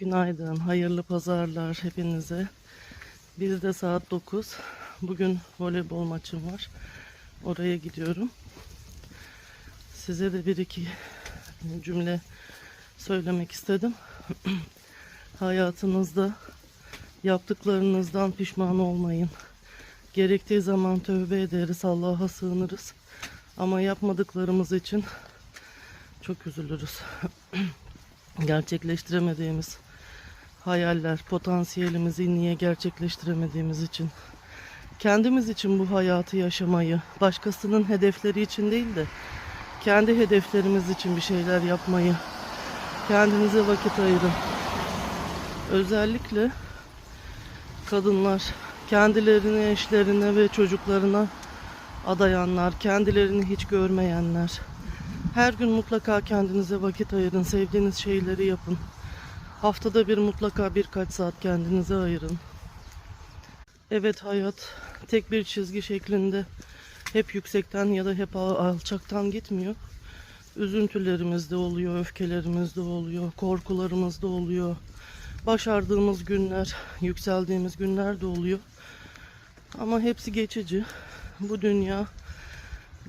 Günaydın, hayırlı pazarlar hepinize. Bizde saat 9. Bugün voleybol maçım var. Oraya gidiyorum. Size de bir iki cümle söylemek istedim. Hayatınızda yaptıklarınızdan pişman olmayın. Gerektiği zaman tövbe ederiz, Allah'a sığınırız. Ama yapmadıklarımız için çok üzülürüz. gerçekleştiremediğimiz hayaller, potansiyelimizi niye gerçekleştiremediğimiz için kendimiz için bu hayatı yaşamayı, başkasının hedefleri için değil de kendi hedeflerimiz için bir şeyler yapmayı, kendinize vakit ayırın. Özellikle kadınlar kendilerini eşlerine ve çocuklarına adayanlar, kendilerini hiç görmeyenler, her gün mutlaka kendinize vakit ayırın. Sevdiğiniz şeyleri yapın. Haftada bir mutlaka birkaç saat kendinize ayırın. Evet hayat tek bir çizgi şeklinde hep yüksekten ya da hep al- alçaktan gitmiyor. Üzüntülerimiz de oluyor, öfkelerimiz de oluyor, korkularımız da oluyor. Başardığımız günler, yükseldiğimiz günler de oluyor. Ama hepsi geçici. Bu dünya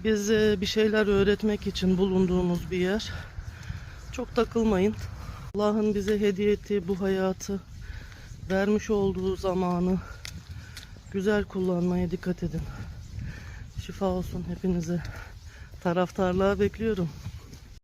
bize bir şeyler öğretmek için bulunduğumuz bir yer. Çok takılmayın. Allah'ın bize hediye ettiği bu hayatı, vermiş olduğu zamanı güzel kullanmaya dikkat edin. Şifa olsun hepinize. Taraftarlığa bekliyorum.